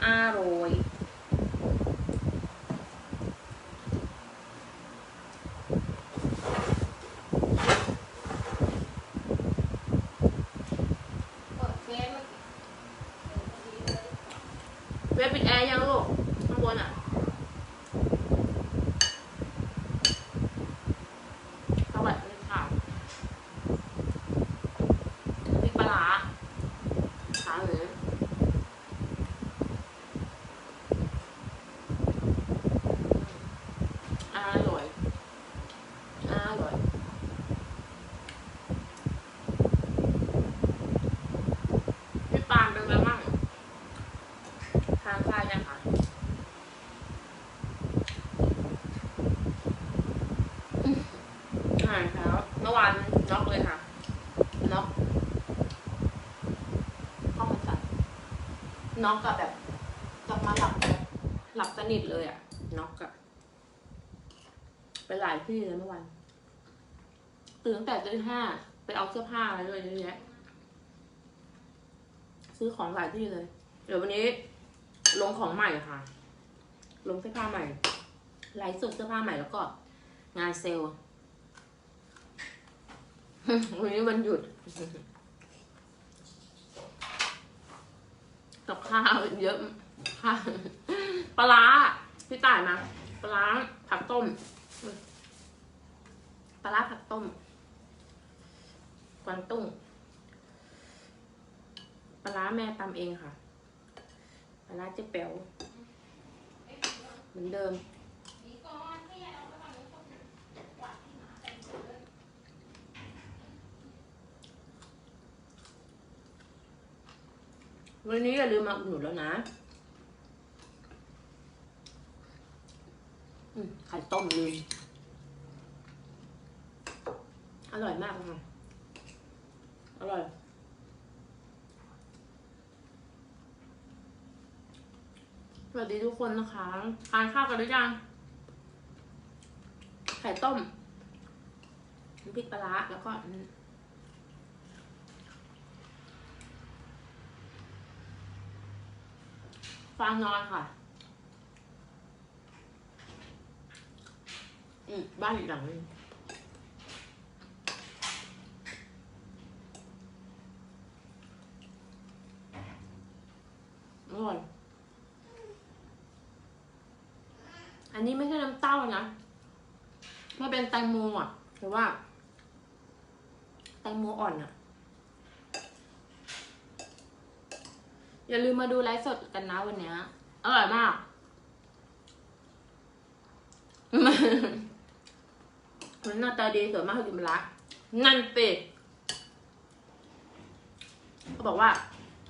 aroi น็อกกับแบบกลับมาหลับแบบหลับสนิทเลยอะน็อกอะไปหลายที่เลยเมื่อวานตื่นตั้งแต่ตีห้าไปเอาเสื้อผ้าอะไรด้วยเยอะแยะซื้อของหลายที่เลย เดี๋ยววันนี้ลงของใหม่ค่ะ ลงเสื้อผ้าใหม่ไลฟ์สดเสื้อผ้าใหม่แล้วก็ งานเซลล์วันนี้วันหยุด กับข้าวเยอะค่ะปลาพี่ต่ายมาปลาผักต้มปลาผักต้มกวางตุ้งปลาแม่ตำเองค่ะปลาร้าเจ๊แป๋วเหมือนเดิม วันนี้อย่าลืมมาอุดหนุนแล้วนะไข่ต้มลืมอร่อยมากค่ะ อร่อย สวัสดีทุกคนนะคะทานข้าวกันหรือยัง ไข่ต้มน้ำพริกปลาร้าแล้วก็อืม ฟางนอนค่ะอืมบ้านอีกหลังนึงอร่อย อันนี้ไม่ใช่น้ำเต้านะมันเป็นแตงโมอะ หรือว่า แตงโมอ่อนอะ อย่าลืมมาดูไลฟ์สดกันนะวันเนี้ยอร่อยมากคนหน้าตาดีสวยมากเขากินมะระนั่นเป็ดเขาบอกว่า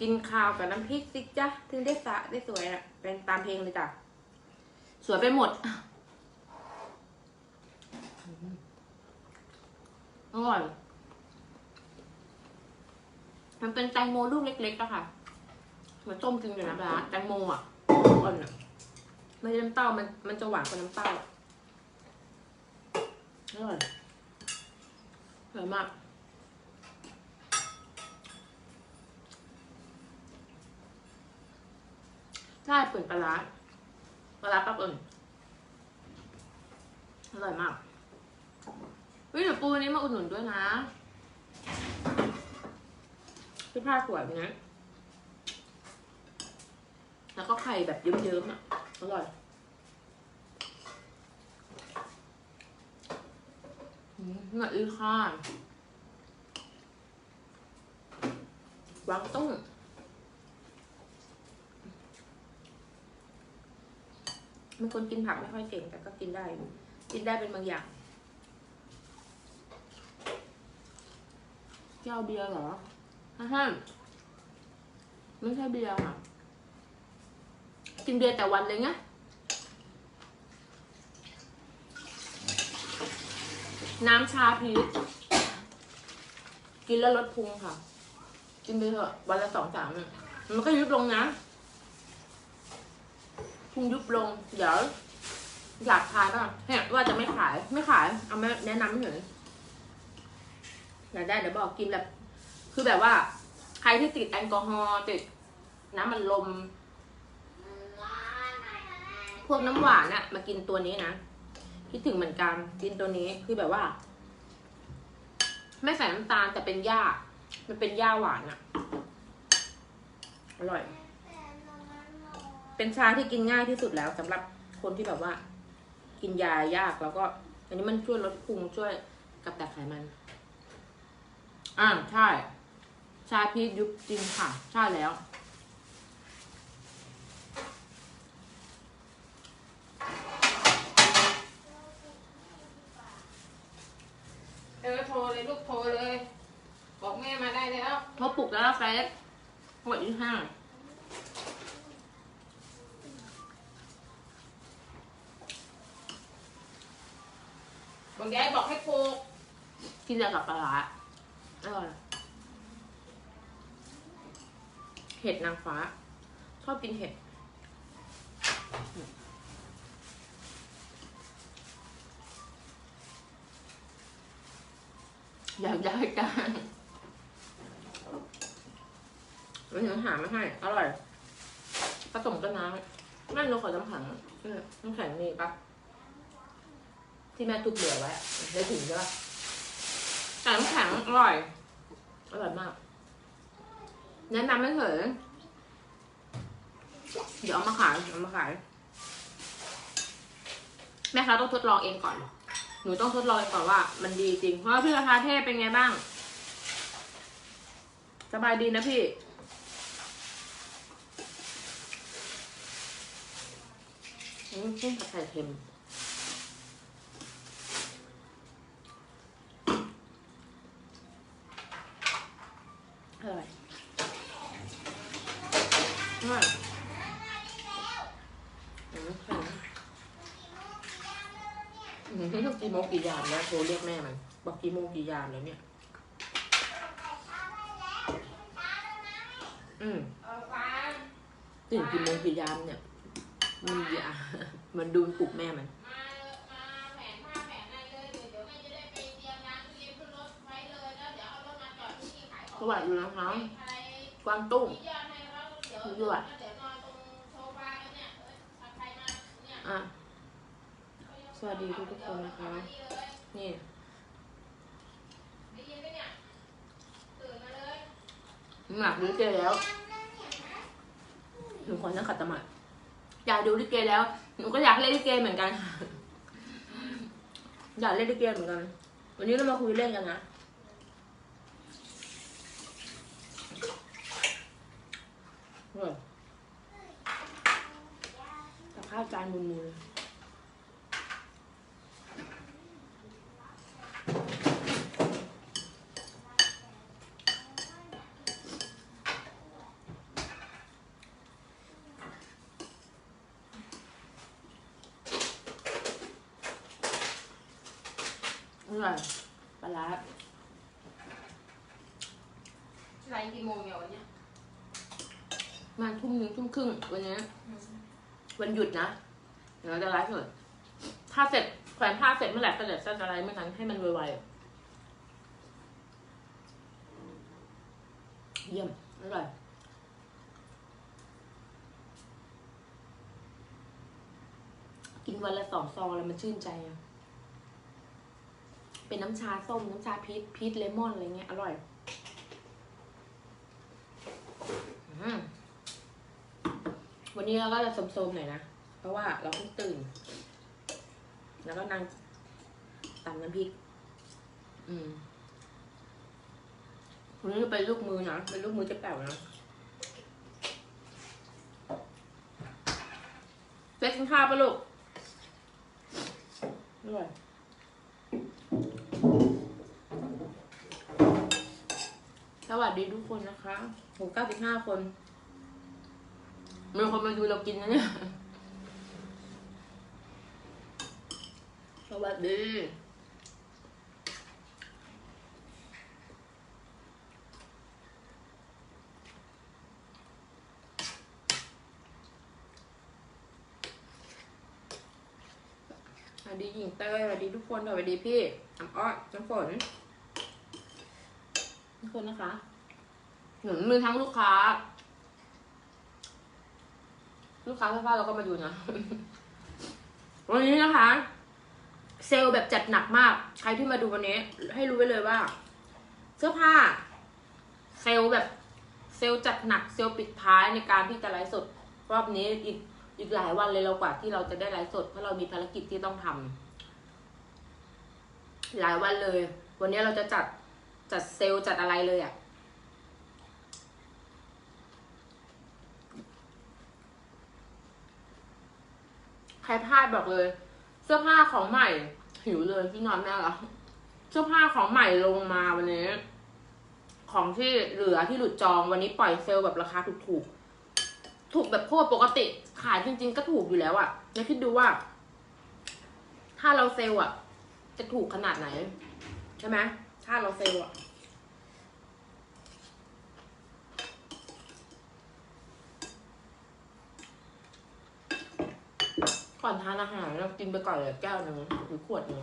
กินข้าวกับน้ำพริกสิจ๊ะถึงได้สะได้สวยอะเป็นตามเพลงเลยจ้ะสวยไปหมดอร่อย มันเป็นแตงโมลูกเล็กๆอะค่ะเห มือนต้มกินอยู่นะปลาร้าแตงโมอะอ่อนอะไม่ใช่น้ำเต้ามันมันจะหวานกว่าน้ำเต้าอะอร่อยอร่อยมากใช่เปิดปลาร้าปลาร้าปั๊บเอิญอร่อยมากวิเดี๋ยวปูอันนี้มาอุดหนุนด้วยนะพี่ผ้าสวยแบบนี้ แล้วก็ไข่แบบเยิ้มๆอะ อร่อยอืมหนักอีค่ะวางตุ้งเป็นคนกินผักไม่ค่อยเก่งแต่ก็กินได้ กินได้เป็นบางอย่างแก้วเบียร์เหรอฮ่าฮ่าไม่ใช่เบียร์ค่ะ กินเบียร์แต่วันเลยไงน้ำชาพีชกินแล้วลดพุงค่ะ กินไปเถอะวันละสองสามมันก็ยุบลงนะพุงยุบลง เดี๋ยวอยากทานป่ะเนี่ยว่าจะไม่ขายไม่ขาย เอามาแนะนำเฉยอยากได้เดี๋ยวบอกกินแบบ คือแบบว่า ใครที่ติดแอลกอฮอล์ติดน้ำมันลม วกน้ำหวานอะมากินตัวนี้นะคิดถึงเหมือนกันกินตัวนี้คือแบบว่า ไม่ใส่น้ำตาลแต่เป็นหญ้ามันเป็นหญ้าหวานอะอร่อย เป็นชาที่กินง่ายที่สุดแล้วสำหรับคนที่แบบว่า กินยายากแล้วก็ อันนี้มันช่วยลดพุงช่วยกับแต่ไขมันอ่าใช่ ชาพีชยุบจริงค่ะ ใช่แล้ว เออโทร เลยลูกโทรเลย บอกแม่มาได้แล้วพอปลุกแล้วนะเฟสหัวอีกห้าบอกยายบอกให้ปลูกกินแต่กับปลาร้าอร่อยเห็ดนางฟ้า ชอบกินเห็ด อยากได้กันวันนี้หามาให้ อร่อย ผสมกับน้ำนั่นเราขอน้ำแข็งน้ำแข็งมีปะที่แม่ทุบเหลือไว้อะได้ถึงใช่ปะแต่น้ำแข็งอร่อย อร่อยมาก แนะนำไม่เถอะเดี๋ยวเอามาขายเอามาขาย แม่ค้าต้องทดลองเองก่อน หนูต้องทดลองก่อนว่า มันดีจริง เพราะพี่ราคาเทพเป็นไงบ้าง สบายดีนะพี่อืมจิ้มผัดไข่เค็ม อร่อยอร่อยอืมแข็งอืมกี่โมงกี่ยามแล้ว โทรเรียกแม่มัน บอกกี่โมงกี่ยามแล้วเนี่ย อืมเออฟ้าตื่นกี่โมงกี่ยามเนี่ยมียามันดูปลุกแม่มันมามาแผนผ้าแผนอะไรเลยเดี๋ยวยวแม่จะได้ไปเตรียมร้านตู้เย็นขึ้นรถไว้เลยแล้วเดี๋ยวเอารถมาจอดที่นี่ขายขสองวัสดีนะคะกวางตุ้งที่ยอดให้เขาเดี๋ยวยั่เดี๋วอะสวัสดีทุกทุกคนนะคะ นี่ ได้ยินไหมเนี่ยตื่นมาเลยหนักดูลิเกแล้ว หนูขอนั่งขัดสมาธิอยากดูลิเกแล้ว หนูก็อยากเล่นลิเกเหมือนกัน อยากเล่นลิเกเหมือนกัน วันนี้เรามาคุยเล่นกันนะอร่อยกับข้าวจานมูลๆเลย อร่อยปลาร้าไรกี่โมงเนี่ยวันเนี้ยมาทุ่มหนึงทุ่มครึ่งวันนี้วันหยุดนะ เดี๋ยวเราจะไลฟ์สด ถ้าเสร็จแขวนผ้าเสร็จเมื่อไหร่ก็เดี๋ยวจะไลฟ์เมื่อนั้นให้มันไวๆเยี่ยมอร่อยกินวันละสองซองแล้วมันชื่นใจอะเป็นน้ำชาส้ม น้ำชาพีชพีชเลมอนอะไรเงี้ยอร่อยวันนี้เราก็จะสมๆหน่อยนะ เพราะว่าเราเพิ่งตื่น แล้วก็นั่งตำน้ำพริก อืมวันนี้เป็นลูกมือนะ เป็นลูกมือจ๊แป๋วนะเฟซกินข้าวปะลูกอร่อยสวัสดีทุกคนนะคะผมเก้าสิบห้าคนมีคนมาดูเรากินนะเนี่ย สวัสดีสวัสดีหญิงเตยสวัสดีทุกคนสวัสดีพี่น้ำอ้อยน้ำฝนทุกคนนะคะหนุนมือทั้งลูกค้า ลูกค้าเสื้อผ้าเราก็มาดูนะ วันนี้นะคะ เซลล์แบบจัดหนักมาก ใครที่มาดูวันนี้ ให้รู้ไว้เลยว่า เสื้อผ้า เซลล์แบบเซลล์จัดหนักเซลล์ปิดท้ายในการที่จะไลฟ์สด รอบนี้อีกอีกหลายวันเลยเรากว่าที่เราจะได้ไลฟ์สดเพราะเรามีภารกิจที่ต้องทำหลายวันเลย วันนี้เราจะจัดจัดเซลล์จัดอะไรเลยอะ่ะใครพลาดบอกเลย เสื้อผ้าของใหม่ หิวเลยที่นอนแม่ละเสื้อผ้าของใหม่ลงมาวันนี้ ของที่เหลือที่หลุดจองวันนี้ปล่อยเซลล์แบบราคาถูกถูกๆถูกแบบโคตรปกติขายจริง ๆ ก็ถูกอยู่แล้วอะแล้วคิดดูว่า ถ้าเราเซลล์อะจะถูกขนาดไหน ใช่ไหมถ้าเราเซลล์อะ ก่อนทานอาหารเรากินไปก่อนเลยแก้วหนึ่งหรือขวดหนึ่ง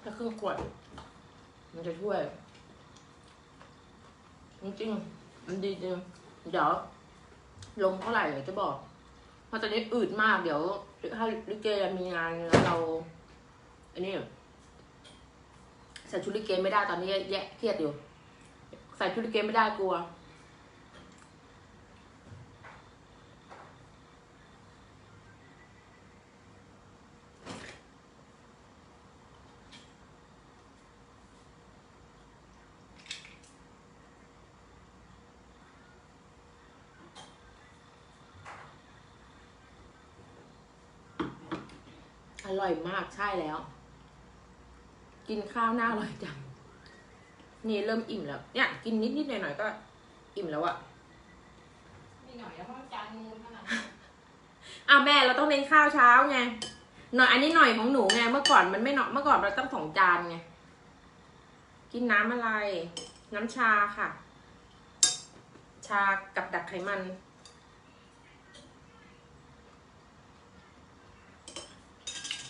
แค่ครึ่งขวด มันจะช่วยจริงมันดีจริงเดี๋ยวลงเท่าไหร่เดี๋ยวจะบอก เพราะตอนนี้อืดมากเดี๋ยวถ้าลิเกมีงานแล้วเราอันนี้ใส่ชุดลิเกไม่ได้ตอนนี้แย่เครียดอยู่ ใส่ชุดลิเกไม่ได้กลัว อ ร่อยมากใช่แล้ว กินข้าวหน้าอร่อยจังนี่เริ่มอิ่มแล้ว เนี่ย กินนิดนิดๆหน่อยหน่อยๆก็ อิ่มแล้วอะนี่หน่อยแล้วเพราะมันจานงูขนาดนั้นอ้าวแม่เราต้องเน้นข้าวเช้าไงหน่อยอันนี้หน่อยของหนูไงเมื่อก่อนมันไม่หน่อยเมื่อก่อนเราต้องสองจานไงกินน้ำอะไร น้ำชาค่ะ ชากับดักไขมัน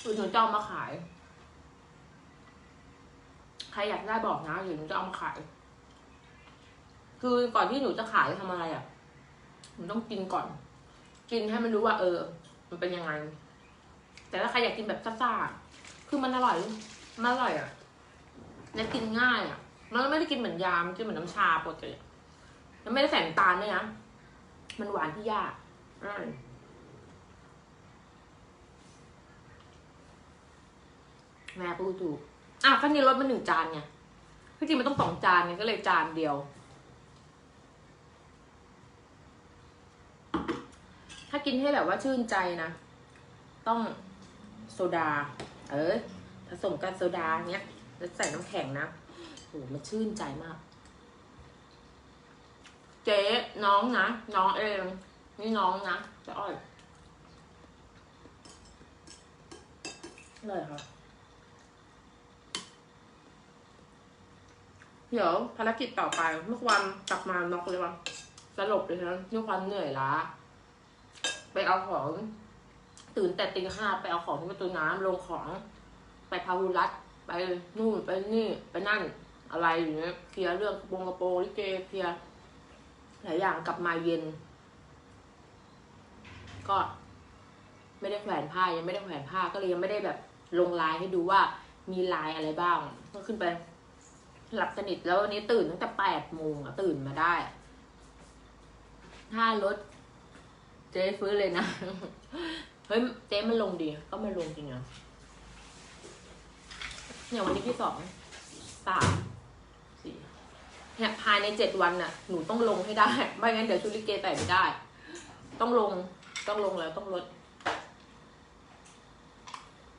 หรือหนูจะเอามาขาย ใครอยากได้บอกนะเดี๋ยวหนูจะเอามาขาย คือก่อนที่หนูจะขายทำอะไรอะ่ะหนูต้องกินก่อน กินให้มันรู้ว่า เออ มันเป็นยังไง แต่ถ้าใครอยากกินแบบซ่าๆคือมันอร่อยมันอร่อยอะ่ะและกินง่ายอะ่ะมันไม่ได้กินเหมือนยามกินเหมือนน้ำชาปกติอะแล้วไม่ได้ใส่น้ำตาลด้วยนะ มันหวานที่ยากอร่อย แม่พูดถูกอะก็นี่ลดมาหนึ่งจานไงที่จริงมันต้องสองจานไงก็เลยจานเดียว ถ้ากินให้แบบว่าชื่นใจนะ ต้องโซดา เออผสมกับโซดาเนี้ยแล้วใส่น้ำแข็งนะโหมันชื่นใจมาก เจ๊น้องนะน้องเองนี่น้องนะจะอ้อยเลยค่ะ เดี๋ยวภารกิจต่อไปเมื่อวันกลับมาน็อกเลยว่ะสลบเลยนะด้วยความเหนื่อยล้าไปเอาของ ตื่นแต่ตีห้าไปเอาของที่ประตูน้ำลงของ ไปพาหุรัตไปนู่นไปนี่ ไปนั่น อะไรอย่างเงี้ยเคลียร์เรื่องกระโปรงกระโปรงลิเกเคลียร์หลายอย่างกลับมาเย็น ก็ไม่ได้แขวนผ้ายังไม่ได้แขวนผ้าก็เลยยังไม่ได้แบบลงลายให้ดูว่ามีลายอะไรบ้าง ก็ขึ้นไป หลับสนิทแล้ววันนี้ตื่นตั้งแต่แปดโมงอะตื่นมาได้ ถ้ารถเจ๊ฟื้นเลยนะ เฮ้ยเจ๊มันลงดี ก็ไม่ลงจริงนะเนี่ยวันนี้ที่สองสามสี่เนี่ยภายในเจ็ดวันน่ะ หนูต้องลงให้ได้ ไม่งั้นเดี๋ยวชุลิเกใส่ไม่ได้ ต้องลงต้องลงแล้วต้องลด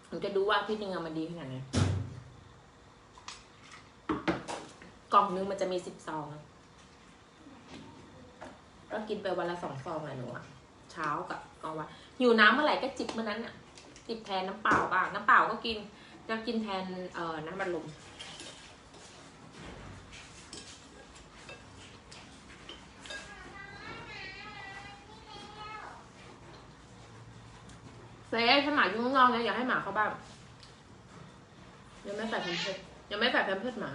หนูจะดูว่าอาที่นึงอะมันดีขนาดไหน กล่องนึงมันจะมีสิบซองก็กินไปวันละสองซองอะหนูอะเช้ากับกลางวันหิวน้ำเมื่อไหร่ก็จิบเมื่อนั้นอะจิบแทนน้ำเปล่าบ้างน้ำเปล่าก็กินจะกินแทนเอ่อน้ำบัลลมเซ่ถ้าหมาอยู่ข้างนอกนะอย่าให้หมาเข้าบ้านยังไม่ใส่แพมเพิร์สยังไม่ใส่แพมเพิร์สหมา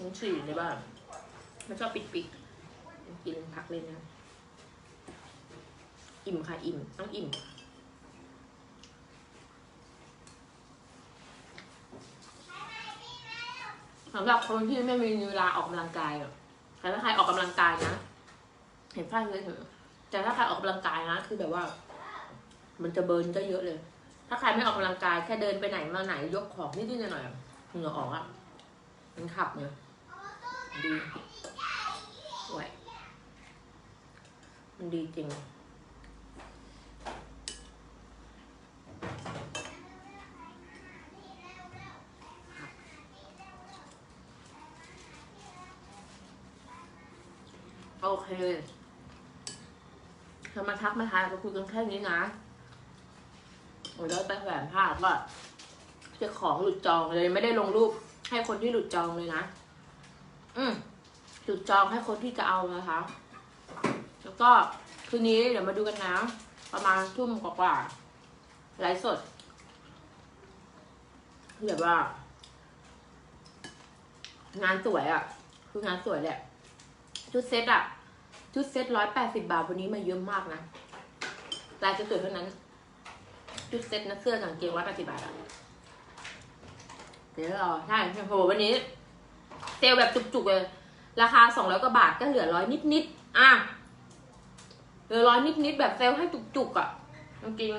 น้องฉี่ในบ้านมันชอบปิดปิดกินผักเลยนะ อิ่มค่ะอิ่ม ต้องอิ่ม สำหรับคนที่ไม่มีเวลาออกกำลังกายอะแต่ถ้าใครออกกำลังกายนะ เห็นฝ้ายเลยเถอะแต่ถ้าใครออกกำลังกายนะ คือแบบว่า มันจะเบิร์นก็เยอะเลย ถ้าใครไม่ออกกำลังกายแค่เดินไปไหนมาไหนยกของนิดๆหน่อยๆเหงื่อออกอะมันขับเนี่ย ดีไหวมันดีจริง โอเคเธอมาทักมาทายก็คุยกันแค่นี้นะโอ้ยแล้วไปแหวนพลาดว่าเจะของหลุดจองเลยไม่ได้ลงรูปให้คนที่หลุดจองเลยนะ อืมจุดจองให้คนที่จะเอานะคะ แล้วก็คืนนี้เดี๋ยวมาดูกันนะ ประมาณทุ่มกว่าๆไลฟ์สดแบบว่า งานสวยอะ่ะ คืองานสวยแหละชุดเซ็ตอะชุดเซ็ตร้อยแปดสิบาทวันนี้มาเยอะมากนะลายจะสวยเท่านั้น ชุดเซ็ตนะเสื้อกับกางเกงร้อยแปดสิบาทอะ เดี๋ยวรอใช่โหวันนี้ เซลแบบจุกๆเลย ราคาสองร้อยกว่าบาทก็เหลือร้อยนิดๆอะเหลือร้อยนิดๆแบบเซลให้จุกๆอะจริง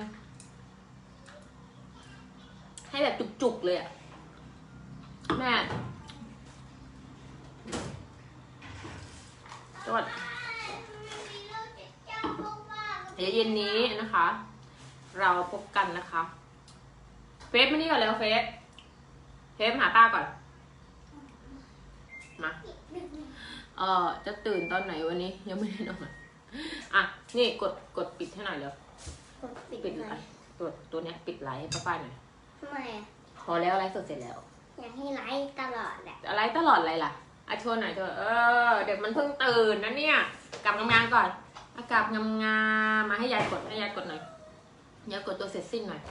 ให้แบบจุกๆเลยอะแม่สวัสดีเดี๋ยวเย็นนี้นะคะ เราพบกันนะคะ เฟซมานี่ก่อนแล้วเฟซเฟซหาป้าก่อน มา เออจะตื่นตอนไหนวันนี้ ยังไม่ได้นอนอะนี่กดกดปิดให้หน่อยเร็วกดปิดปิดไหมไลฟ์ตัวตัวเนี้ยปิดไลฟ์ให้ป้าๆหน่อยทำไมอะพอแล้วไลฟ์สดเสร็จแล้วอยากให้ไลฟ์ตลอดแหละอะไรตลอดอะไรล่ะอาโชว์หน่อยเถอะเออเด็กมันเพิ่งตื่นนะเนี่ยกลับงานๆก่อนอากลับงามๆมาให้ยายกดให้ยายกดหน่อยยายกดตัวเสร็จสิ้นหน่อย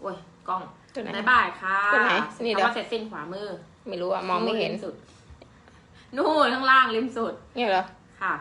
โอ้ยกล้องตัวไหนบายบายค่ะตัวไหนนี่เดี๋ยว คำว่าเสร็จสิ้นขวามือ ไม่รู้อะมองไม่เห็นริสุด นู่นข้างล่างริมสุด เนี่ยเหรอ ค่ะ